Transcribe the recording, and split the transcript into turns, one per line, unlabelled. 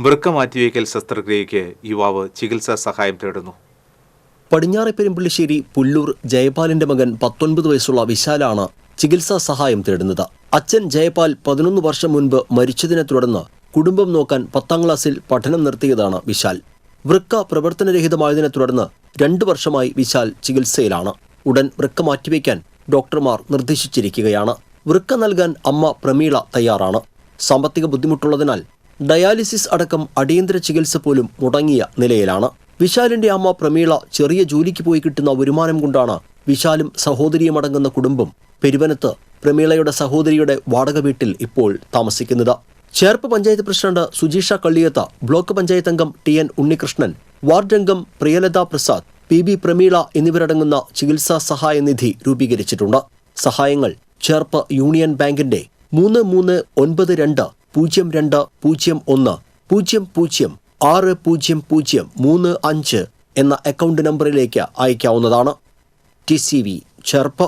വൃക്ക മാറ്റിവയ്ക്കൽ ശസ്ത്രക്രിയയ്ക്ക് യുവാവ് ചികിത്സാ സഹായം തേടുന്നു.
പടിഞ്ഞാറെ പെരുമ്പള്ളിശ്ശേരി പുല്ലൂർ ജയപാലിന്റെ മകൻ പത്തൊൻപത് വയസ്സുള്ള വിശാലാണ് ചികിത്സാ സഹായം തേടുന്നത്. അച്ഛൻ ജയപാൽ പതിനൊന്ന് വർഷം മുൻപ് മരിച്ചതിനെ തുടർന്ന് കുടുംബം നോക്കാൻ പത്താം ക്ലാസ്സിൽ പഠനം നിർത്തിയതാണ് വിശാൽ. വൃക്ക പ്രവർത്തനരഹിതമായതിനെ തുടർന്ന് രണ്ടു വർഷമായി വിശാൽ ചികിത്സയിലാണ്. ഉടൻ വൃക്ക മാറ്റിവെക്കാൻ ഡോക്ടർമാർ നിർദ്ദേശിച്ചിരിക്കുകയാണ്. വൃക്ക നൽകാൻ അമ്മ പ്രമീള തയ്യാറാണ്. സാമ്പത്തിക ബുദ്ധിമുട്ടുള്ളതിനാൽ ഡയാലിസിസ് അടക്കം അടിയന്തര ചികിത്സ പോലും മുടങ്ങിയ നിലയിലാണ്. വിശാലിന്റെ അമ്മ പ്രമീള ചെറിയ ജോലിക്ക് പോയി കിട്ടുന്ന വരുമാനം കൊണ്ടാണ് വിശാലും സഹോദരിയും അടങ്ങുന്ന കുടുംബം പെരുവനത്ത് പ്രമീളയുടെ സഹോദരിയുടെ വാടക വീട്ടിൽ ഇപ്പോൾ താമസിക്കുന്നത്. ചേർപ്പ് പഞ്ചായത്ത് പ്രസിഡന്റ് സുജീഷ കള്ളിയത്ത ബ്ലോക്ക് പഞ്ചായത്ത് അംഗം ടി എൻ ഉണ്ണികൃഷ്ണൻ വാർഡ് അംഗം പ്രിയലത പ്രസാദ് പി ബി പ്രമീള എന്നിവരടങ്ങുന്ന ചികിത്സാ സഹായ നിധി രൂപീകരിച്ചിട്ടുണ്ട്. സഹായങ്ങൾ ചേർപ്പ് യൂണിയൻ ബാങ്കിന്റെ മൂന്ന് മൂന്ന് ഒൻപത് രണ്ട് പൂജ്യം രണ്ട് പൂജ്യം ഒന്ന് പൂജ്യം പൂജ്യം ആറ് പൂജ്യം പൂജ്യം മൂന്ന് അഞ്ച് എന്ന അക്കൗണ്ട് നമ്പറിലേക്ക് അയക്കാവുന്നതാണ്. T C V Cherpu